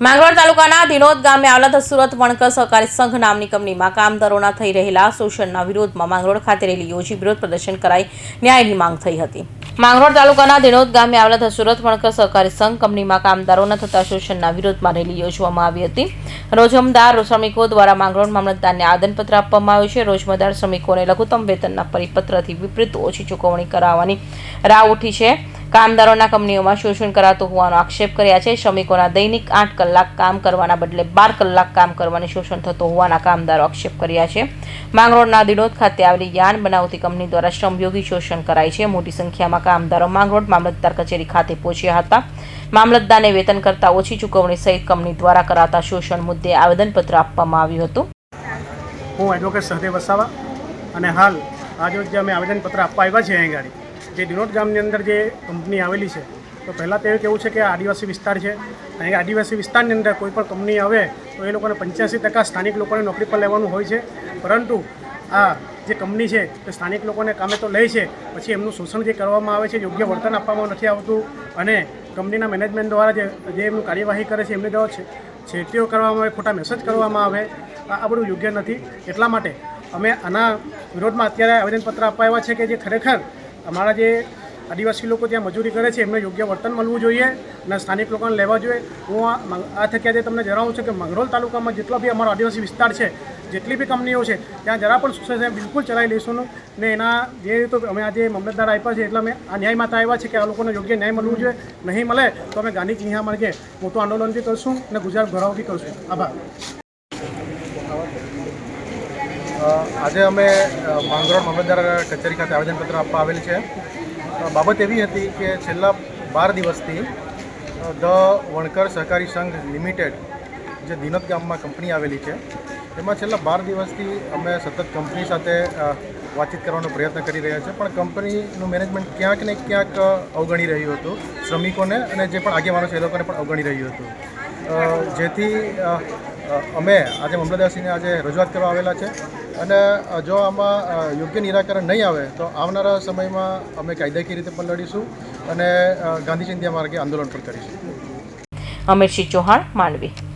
માંગરોળ તાલુકાના ધીનોદ ગામે આવેલા સુરત વણકર સહકારી સંઘ નામની કંપનીમાં કામદારોના થઈ રહેલા શોષણના વિરોધમાં માંગરોળ ખાતે રેલી યોજી વિરોધ પ્રદર્શન કરાઈ ન્યાયની માંગ થઈ હતી. માંગરોળ તાલુકાના ધીનોદ ગામે આવેલા સુરત વણકર સહકારી સંઘ કંપનીમાં કામદારોના થતા શોષણના વિરોધમાં રેલી યોજવામાં આવી હતી. રોજમદાર શ્રમિકો દ્વારા માંગરોળ મામલતદારને આદનપત્ર આપવામાં આવ્યું છે. રોજમદાર શ્રમિકોને લઘુત્તમ વેતનના પરિપત્રથી વિપરીત ઓછી ચૂકવણી કરાવવાની રાહ ઉઠી છે. કામદારોના કંપનીઓમાં શોષણ કરાતું હોવાનો આક્ષેપ કર્યા છે. શ્રમિકોના દૈનિક આઠ કલાક કામ કરવાના બદલે બાર કલાક કામ કરવાની શોષણ થતું હોવાના કામદારો આક્ષેપ કર્યા છે. માંગરોળના દિનોદ ખાતે આવેલી યાન બનાવતી કંપની દ્વારા શ્રમયોગી શોષણ કરાય છે. મોટી સંખ્યામાં કામદારો માંગરોળ મામલતદાર કચેરી ખાતે પહોંચ્યા હતા. મામલતદારને વેતન કરતાં ઓછી ચૂકવણી સહિત કંપની દ્વારા કરાતા શોષણ મુદ્દે આવેદનપત્ર આપવામાં આવ્યું હતું. હું એડવોકેટ સહદેવ વસાવા અને હાલ આજે જે અમે આવેદનપત્ર આપવા આવ્યા છીએ અહીં ગાડી. જે દિનોદ ગામની અંદર જે કંપની આવેલી છે, તો પહેલાં તો કેવું છે કે આદિવાસી વિસ્તાર છે. અને આદિવાસી વિસ્તારની અંદર કોઈ પણ કંપની આવે, તો એ લોકોને પંચ્યાસી ટકા સ્થાનિક લોકોને નોકરી પર લેવાનું હોય છે. પરંતુ આ જે કંપની છે, તે સ્થાનિક લોકોને કામે તો લે છે, પછી એમનું શોષણ જે કરવામાં આવે છે, યોગ્ય વર્તન આપવામાં નથી આવતું. અને કંપનીના મેનેજમેન્ટ દ્વારા જે જે એમનું કાર્યવાહી કરે છે, એમને દ્વારા છેટીઓ કરવામાં આવે, ખોટા મેસેજ કરવામાં આવે આ બધું યોગ્ય નથી. એટલા માટે અમે આના વિરોધમાં અત્યારે આવેદનપત્ર આપવા આવ્યા છે કે જે ખરેખર અમારા જે આદિવાસી લોકો ત્યાં મજૂરી કરે છે, એમને યોગ્ય વર્તન મળવું જોઈએ અને સ્થાનિક લોકોને લેવા જોઈએ. હું આ આ થકી આજે તમને જણાવું છું કે મંગરોલ તાલુકામાં જેટલો બી અમારો આદિવાસી વિસ્તાર છે, જેટલી બી કંપનીઓ છે, ત્યાં જરા પણ શોષણ બિલકુલ ચલાવી લઈશું ને એના જે રીતે અમે આજે મામલતદાર આપ્યા છે, એટલે અમે આ ન્યાય માતા આવ્યા છે કે આ લોકોને યોગ્ય ન્યાય મળવું જોઈએ. નહીં મળે તો અમે ગાંધી ચિંહા માર્ગે મોટું આંદોલન બી કરશું અને ગુજરાત ભરાવ બી કરશું. આભાર. આજે અમે માંગરોળ મામલતદાર કચેરી ખાતે આવેદનપત્ર આપવા આવેલ છે. બાબત એવી હતી કે છેલ્લા બાર દિવસથી ધ વણકર સહકારી સંઘ લિમિટેડ જે દિનત ગામમાં કંપની આવેલી છે, એમાં છેલ્લા બાર દિવસથી અમે સતત કંપની સાથે વાતચીત કરવાનો પ્રયત્ન કરી રહ્યા છે પણ કંપનીનું મેનેજમેન્ટ ક્યાંક ને ક્યાંક અવગણી રહ્યું હતું. શ્રમિકોને અને જે પણ આગેવાનો છે એ લોકોને પણ અવગણી રહ્યું હતું. જેથી અમે આજે મામલતદારશ્રીને આજે રજૂઆત કરવા આવેલા છે. અને જો આમાં યોગ્ય નિરાકરણ નહીં આવે, તો આવનારા સમયમાં અમે કાયદાકીય રીતે પણ લડીશું અને ગાંધી જયંતિ માર્ગે આંદોલન પણ કરીશું. અમીરસિંહ ચૌહાણ માંડવી